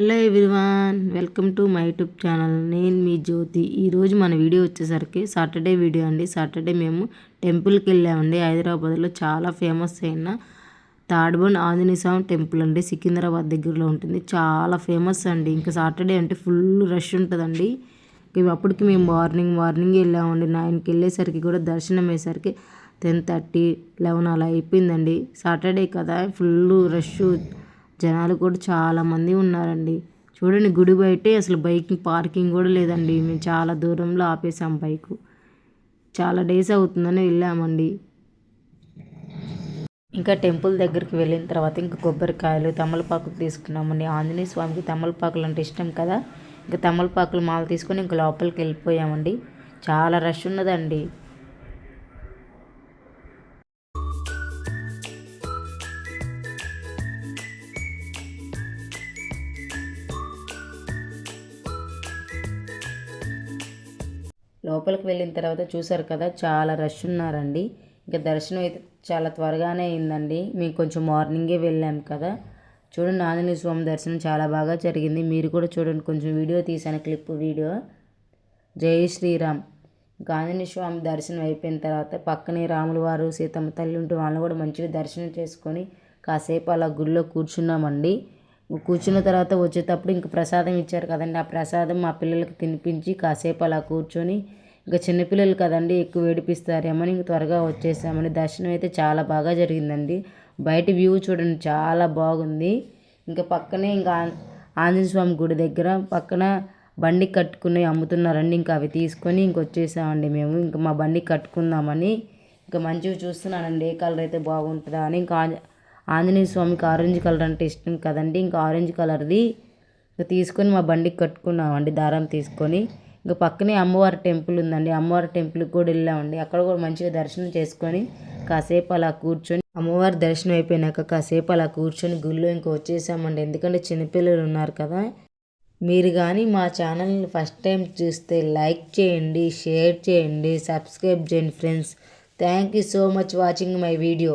Hello everyone welcome to my YouTube channel. నేను మీ జ్యోతి. ఈరోజు మన వీడియో వచ్చేసరికి సాటర్డే వీడియో అండి. సాటర్డే మేము టెంపుల్కి వెళ్ళామండి. హైదరాబాద్లో చాలా ఫేమస్ అయిన తాడ్బండ్ ఆంజనేయ స్వామి టెంపుల్ అండి. సికింద్రాబాద్ దగ్గరలో ఉంటుంది. చాలా ఫేమస్ అండి. ఇంకా సాటర్డే అంటే ఫుల్ రష్ ఉంటుందండి. అప్పటికి మేము మార్నింగ్ మార్నింగ్ వెళ్ళామండి. నైన్కి వెళ్ళేసరికి కూడా దర్శనం అయ్యేసరికి టెన్ థర్టీ లెవెన్ అలా అయిపోయిందండి. సాటర్డే కదా ఫుల్ రష్ జనాలు కూడా చాలామంది ఉన్నారండి. చూడండి గుడి బయటే అసలు బైక్ పార్కింగ్ కూడా లేదండి. మేము చాలా దూరంలో ఆపేసాం బైక్. చాలా డేస్ అవుతుందని వెళ్ళామండి. ఇంకా టెంపుల్ దగ్గరికి వెళ్ళిన తర్వాత ఇంకా కొబ్బరికాయలు తమలపాకులు తీసుకున్నామండి. ఆంజనేయ స్వామికి తమలపాకులు అంటే ఇష్టం కదా? ఇంకా తమలపాకులు మాల తీసుకొని ఇంకా లోపలికి వెళ్ళిపోయామండి. చాలా రష్ ఉన్నదండి. లోపలికి వెళ్ళిన తర్వాత చూసారు కదా చాలా రష్ ఉన్నారండి. ఇంకా దర్శనం అయితే చాలా త్వరగానే అయిందండి. మేము కొంచెం మార్నింగే వెళ్ళాం కదా. చూడండి ఆంజనేయ స్వామి దర్శనం చాలా బాగా జరిగింది. మీరు కూడా చూడండి కొంచెం వీడియో తీసాను క్లిప్ వీడియో. జై శ్రీరామ్. ఇంకా ఆంజనేయ స్వామి దర్శనం అయిపోయిన తర్వాత పక్కనే రాములు వారు సీతమ్మ తల్లి ఉంటే వాళ్ళని కూడా మంచిగా దర్శనం చేసుకొని కాసేపు అలా గుడిలో కూర్చున్నామండి. కూర్చున్న తర్వాత వచ్చేటప్పుడు ఇంక ప్రసాదం ఇచ్చారు కదండి. ఆ ప్రసాదం మా పిల్లలకి తినిపించి కాసేపు అలా కూర్చొని ఇంకా చిన్నపిల్లలు కదండి ఎక్కువ ఏడిపిస్తారేమని ఇంక త్వరగా వచ్చేసామని దర్శనం అయితే చాలా బాగా జరిగిందండి. బయట వ్యూ చూడండి చాలా బాగుంది. ఇంకా పక్కనే ఇంకా ఆంజనేయ స్వామి గుడి దగ్గర పక్కన బండి కట్టుకుని అమ్ముతున్నారండి. ఇంకా అవి తీసుకొని ఇంక వచ్చేసామండి మేము. ఇంకా మా బండి కట్టుకుందామని ఇంకా మంచిగా చూస్తున్నానండి. ఏ కలర్ అయితే బాగుంటుందా అని. ఇంకా ఆంజనేయ స్వామికి ఆరెంజ్ కలర్ అంటే ఇష్టం కదండి. ఇంకా ఆరెంజ్ కలర్ది ఇంకా తీసుకొని మా బండికి కట్టుకున్నామండి దారం తీసుకొని. ఇంకా పక్కనే అమ్మవారి టెంపుల్ ఉందండి. అమ్మవారి టెంపుల్కి కూడా వెళ్ళామండి. అక్కడ కూడా మంచిగా దర్శనం చేసుకొని కాసేపు అలా కూర్చొని అమ్మవారి దర్శనం అయిపోయినాక కాసేపు అలా కూర్చొని గుళ్ళో ఇంకా వచ్చేసామండి. ఎందుకంటే చిన్నపిల్లలు ఉన్నారు కదా. మీరు కానీ మా ఛానల్ని ఫస్ట్ టైం చూస్తే లైక్ చేయండి షేర్ చేయండి సబ్స్క్రైబ్ చేయండి friends. Thank you so much watching my video.